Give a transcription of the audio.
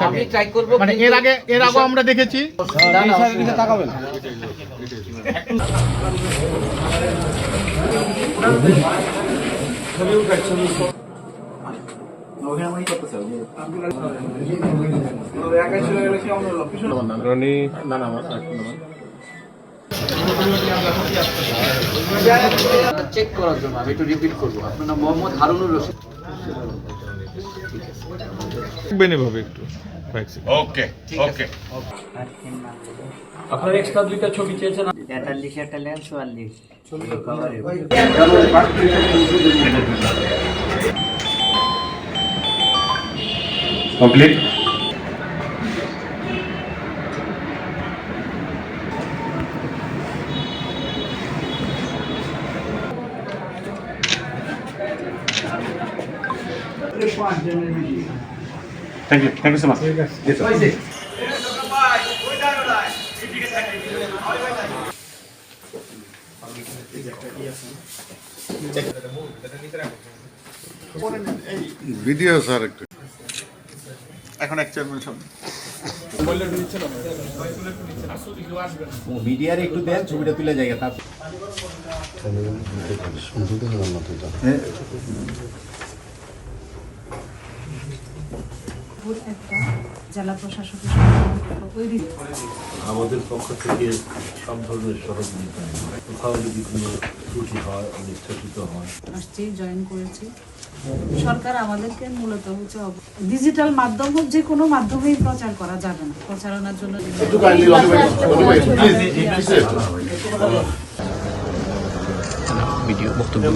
থাকে। আমি try করব, মানে এর আগে এর আগেও আমরা দেখেছি। না, না, চেক করার জন্য আমি একটু রিপিট করব। আপনার নাম মোহাম্মদ হারুনুর রশিদ। দেখবেন এভাবে একটু কয়েক সেকেন্ড। ওকে ওকে আপনার এক্সট্রা দুইটা ছবি চেয়েছেন? তেতাল্লিশ একটা লেন চুয়াল্লিশ। Complete thank you thank you so much video sir একটু। মিডিয়ার একটু দেন ছবিটা তুলে জায়গা তার একটা জেলা প্রশাসকের সঙ্গে আমাদের পক্ষ থেকে সব ধরনের সহযোগিতা কোথাও যদি কোনো ত্রুটি হয় অনিচ্ছাকৃত হয় আসছি জয়েন করেছি সরকার আমাদেরকে মূলত হচ্ছে ডিজিটাল মাধ্যম হোক যে কোনো মাধ্যমেই প্রচার করা যাবে না প্রচারণার জন্য ভিডিও বক্তব্য